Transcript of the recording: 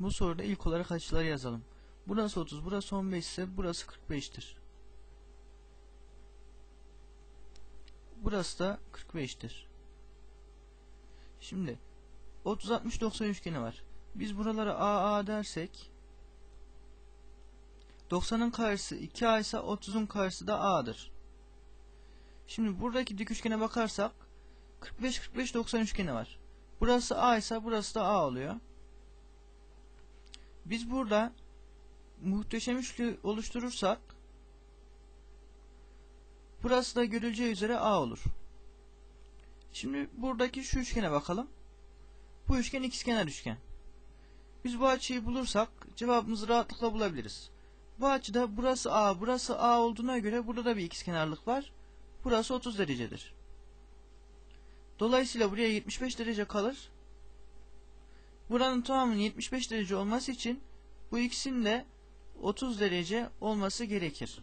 Bu soruda ilk olarak açıları yazalım. Burası 30, burası 15 ise burası 45'tir. Burası da 45'tir. Şimdi 30 60 90 üçgeni var. Biz buralara A A dersek 90'ın karşısı 2A ise 30'un karşısı da A'dır. Şimdi buradaki dik üçgene bakarsak 45 45 90 üçgeni var. Burası A ise burası da A oluyor. Biz burada muhteşem üçlü oluşturursak burası da görüleceği üzere A olur. Şimdi buradaki şu üçgene bakalım. Bu üçgen ikizkenar üçgen. Biz bu açıyı bulursak cevabımızı rahatlıkla bulabiliriz. Bu açıda burası A, burası A olduğuna göre burada da bir ikizkenarlık var. Burası 30 derecedir. Dolayısıyla buraya 75 derece kalır. Buranın tamamının 75 derece olması için bu ikisinin de 30 derece olması gerekir.